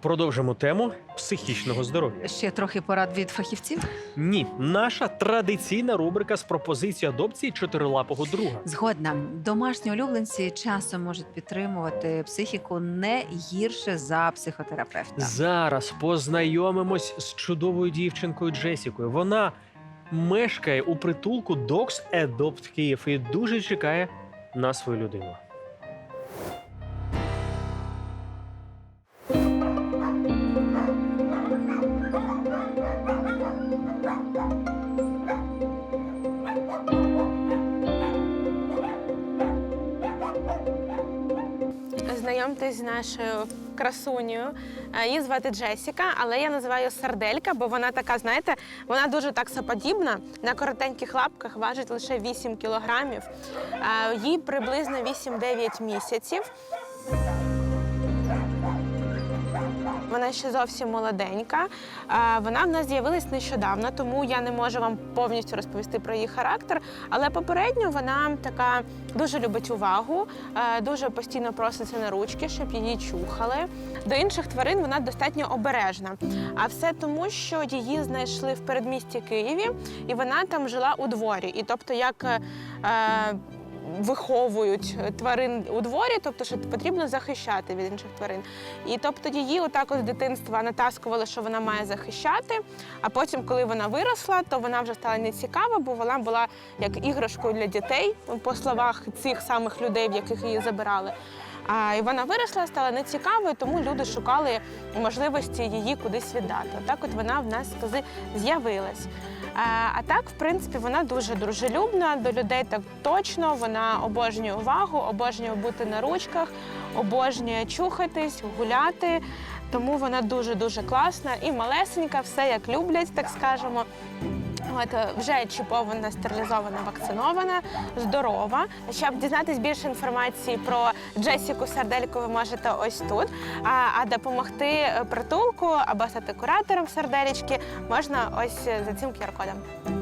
Продовжимо тему психічного здоров'я. Ще трохи порад від фахівців. Ні, наша традиційна рубрика з пропозиції адопції чотирилапого друга. Згодна, домашні улюбленці часом можуть підтримувати психіку не гірше за психотерапевта. Зараз познайомимось з чудовою дівчинкою Джесікою. Вона мешкає у притулку Dogs Adopt Київ і дуже чекає на свою людину. Знайомтесь з нашою красунею. Е, Її звати Джесіка, але я називаю Сарделька, бо вона така, знаєте, вона дуже таксоподібна. На коротеньких лапках важить лише 8 кілограмів. Е, Їй приблизно 8-9 місяців. Ще зовсім молоденька. Вона в нас з'явилась нещодавно, тому я не можу вам повністю розповісти про її характер. Але попередньо вона така дуже любить увагу, е, дуже постійно проситься на ручки, щоб її чухали. До інших тварин вона достатньо обережна. А все тому, що її знайшли в передмісті Києві, і вона там жила у дворі. І тобто, як е, е, виховують тварин у дворі, тобто що потрібно захищати від інших тварин. І тобто її отак з дитинства натаскували, що вона має захищати. А потім, коли вона виросла, то вона вже стала нецікава, бо вона була як іграшкою для дітей, по словах цих самих людей, в яких її забирали. І вона виросла, стала нецікавою, тому люди шукали можливості її кудись віддати. Отак, от вона в нас з'явилась. А так, в принципі, вона дуже дружелюбна до людей так точно. Вона обожнює увагу, обожнює бути на ручках, обожнює чухатись, гуляти. Тому вона дуже дуже класна і малесенька, все як люблять, так скажемо. От е, вже чіпована, стерилізована, вакцинована, здорова. Щоб дізнатись більше інформації про Джесіку Сардельку, ви можете ось тут. А, а допомогти притулку або стати куратором сарделічки можна ось за цим QR-кодом.